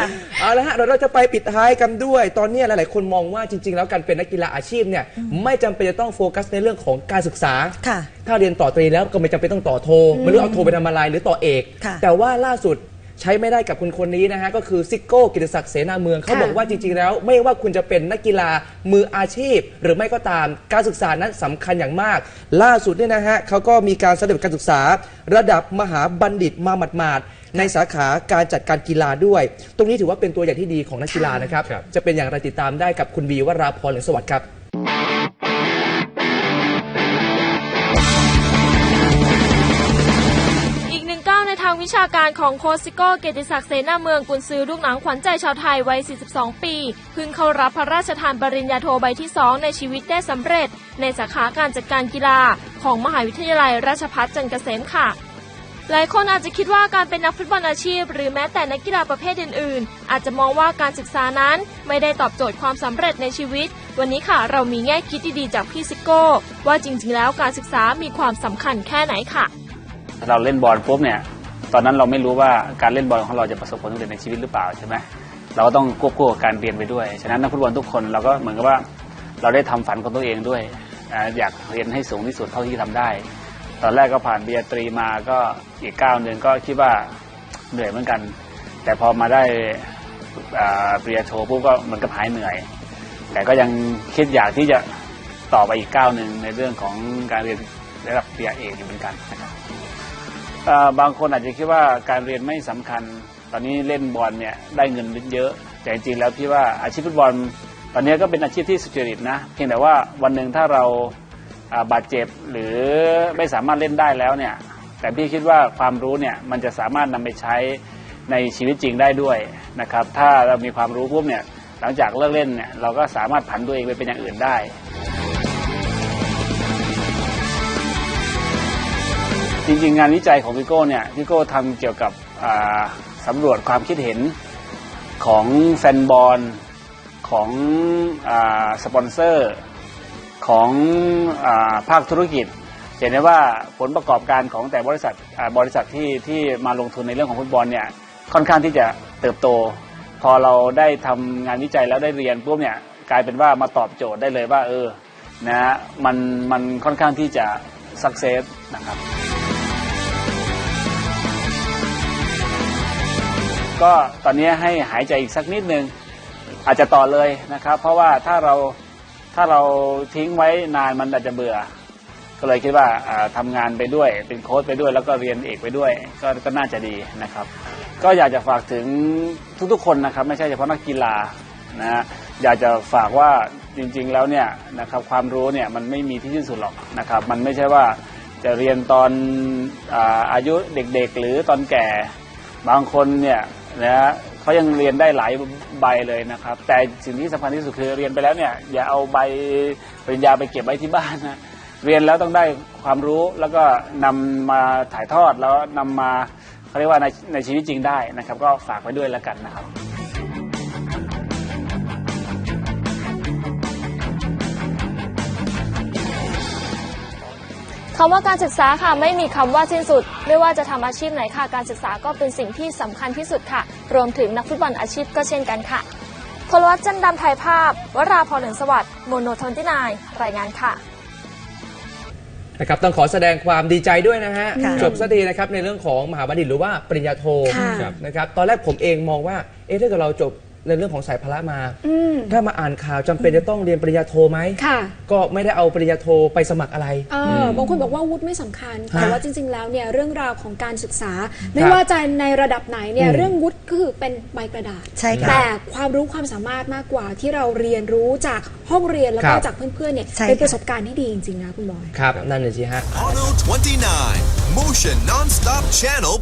ค่ะเอาละฮะเราเราจะไปปิดท้ายกันด้วย ตอนนี้หลาย ๆ คนมองว่าจริง ๆ แล้วการเป็นนักกีฬาอาชีพเนี่ยไม่จำเป็นจะต้องโฟกัสในเรื่องของการศึกษา ค่ะถ้าเรียนต่อตรีแล้วก็ไม่จำเป็นต้องต่อโทไม่รู้เอาโทไปทำอะไรหรือต่อเอก ค่ะแต่ว่าล่าสุดใช้ไม่ได้กับคนคนนี้นะฮะก็คือซิโก้กิติศักดิ์เสนาเมืองเขาค่ะ บอกว่าจริง ๆ แล้ว ไม่ว่าคุณจะเป็นนักกีฬามืออาชีพ หรือไม่ก็ตามการศึกษานั้นสำคัญอย่างมาก ล่าสุดเนี่ยนะฮะเขาก็มีการสำเร็จการศึกษา ระดับมหาบัณฑิตมาหมาดๆ ในสาขาการจัดการกีฬาด้วย ตรงนี้ถือว่าเป็นตัวอย่างที่ดีของนักกีฬานะครับ ครับ จะเป็นอย่างไรติดตามได้กับคุณวีวราพรเหลืองสวัสดิ์ครับ อีกหนึ่งก้าวในทางวิชาการของโคชซิโก้เกียรติศักดิ์เสนาเมืองกุนซือลูกหนังขวัญใจชาวไทยวัย 42 ปี เพิ่งเข้ารับพระราชทานปริญญาโทใบที่ 2 ในชีวิตได้สำเร็จ ในสาขาการจัดการกีฬาของมหาวิทยาลัยราชภัฏจันทร์เกษมค่ะ หลายคนอาจจะคิดว่าการเป็นนักฟุตบอลอาชีพ หรือแม้แต่นักกีฬาประเภทอื่น ๆ อาจจะมองว่าการศึกษานั้นไม่ได้ตอบโจทย์ความสำเร็จในชีวิต วันนี้ค่ะเรามีแง่คิดดีๆจากพี่ซิโก้ ว่าจริง ๆ แล้วการศึกษามีความสำคัญแค่ไหนค่ะ เราเล่นบอลปุ๊บเนี่ยตอนนั้นเราไม่รู้ว่าการเล่นบอลของเราจะประสบผลสำเร็จในชีวิตหรือเปล่าใช่ไหมเราก็ต้องควบคู่กับการเรียนไปด้วย ฉะนั้นนักฟุตบอลทุกคนเราก็เหมือนกับว่าเราได้ทำฝันของตัวเองด้วยอ่าอยากเรียนให้สูงที่สุดเท่าที่ทำได้ ตอนแรกก็ผ่านเบียตรีมาก็อีกเก้าหนึ่งก็คิดว่าเหนื่อยเหมือนกัน แต่พอมาได้อ่าปริญญาโทปุ๊บก็เหมือนกับหายเหนื่อย แต่ก็ยังคิดอยากที่จะต่อไปอีกก้าวหนึ่งในเรื่องของการเรียนระดับปริญญาเอกอยู่เหมือนกันนะครับบางคนอาจจะคิดว่าการเรียนไม่สำคัญ ตอนนี้เล่นบอลเนี่ยได้เงินเยอะ แต่จริงๆแล้วพี่ว่าอาชีพฟุตบอล ตอนนี้ก็เป็นอาชีพที่สุจริตนะ เพียงแต่ว่าวันหนึ่งถ้าเรา บาดเจ็บหรือไม่สามารถเล่นได้แล้วเนี่ยแต่พี่คิดว่าความรู้เนี่ยมันจะสามารถนำไปใช้ในชีวิตจริงได้ด้วยนะครับถ้าเรามีความรู้ปุ๊บเนี่ยหลังจากเลิกเล่นเนี่ยเราก็สามารถผันตัวเองไปเป็นอย่างอื่นได้จริงๆงานวิจัยของพี่โก้เนี่ยพี่โก้ทำเกี่ยวกับสำรวจความคิดเห็นของแฟนบอลของอสปอนเซอร์ ของอภาคธุรกิจเห็นได้ว่าผลประกอบการของแต่บริษัทบริษัทที่ที่มาลงทุนในเรื่องของฟุตบอลเนี่ยค่อนข้างที่จะเติบโต พอเราได้ทำงานวิจัยแล้วได้เรียนปุ๊บเนี่ยกลายเป็นว่ามาตอบโจทย์ได้เลยว่าเออนะฮะมันมันค่อนข้างที่จะสักเซสนะครับ ก็ตอนนี้ให้หายใจอีกสักนิดนึงอาจจะต่อเลยนะครับ เพราะว่าถ้าเรา ถ้าเราทิ้งไว้นานมันอาจจะเบื่อ ก็เลยคิดว่าอ่าทำงานไปด้วย เป็นโค้ชไปด้วย แล้วก็เรียนเอกไปด้วย ก็ก็น่าจะดีนะครับ ก็อยากจะฝากถึงทุกๆคนนะครับ ไม่ใช่เฉพาะนักกีฬานะฮะอยากจะฝากว่าจริงๆแล้วเนี่ยนะครับความรู้เนี่ยมันไม่มีที่สิ้นสุดหรอกนะครับ มันไม่ใช่ว่าจะเรียนตอนอาอายุเด็กๆ หรือตอนแก่ บางคนเนี่ย นะฮะเขายังเรียนได้หลายใบเลยนะครับ แต่สิ่งที่สำคัญที่สุดคือเรียนไปแล้วเนี่ยอย่าเอาใบปริญญาไปเก็บไว้ที่บ้านนะเรียนแล้วต้องได้ความรู้แล้วก็นำมาถ่ายทอดแล้วนำมาเขาเรียกว่าในในชีวิตจริงได้นะครับ ก็ฝากไว้ด้วยแล้วกันนะครับ คำว่าการศึกษาค่ะไม่มีคำว่าสิ้นสุด ไม่ว่าจะทำอาชีพไหนค่ะ การศึกษาก็เป็นสิ่งที่สำคัญที่สุดค่ะ รวมถึงนักฟุตบอลอาชีพก็เช่นกันค่ะพลวัตจันทร์ดำถ่ายภาพ วราพรเหลืองสวัสดิ์โมโนทนตินายรายงานค่ะนะครับต้องขอแสดงความดีใจด้วยนะฮะค่ะจบสักทีนะครับในเรื่องของมหาบัณฑิตหรือว่าปริญญาโทค่ะครับนะครับตอนแรกผมเองมองว่าเอ๊ะถ้าเกิดเราจบ ในเรื่องของสายพละมา อืม ถ้ามาอ่านข่าวจำเป็นจะต้องเรียนปริญญาโทไหมค่ะ ก็ไม่ได้เอาปริญญาโทไปสมัครอะไร เออบางคนบอกว่าวุฒิไม่สำคัญ ฮะแต่ว่าจริง ๆ แล้วเนี่ยเรื่องราวของการศึกษา ไม่ครับว่าจะในระดับไหนเนี่ยอืม เรื่องวุฒิก็คือเป็นใบกระดาษ ใช่ค่ะแต่ความรู้ความสามารถมากกว่าที่เราเรียนรู้จากห้องเรียนแล้วก็ครับ จากเพื่อนๆเนี่ยใช่เป็นค่ะ ประสบการณ์ที่ดีจริงๆนะคุณบอย ครับ นั่นเลยสิฮะ Auto 29, Motion Nonstop Channel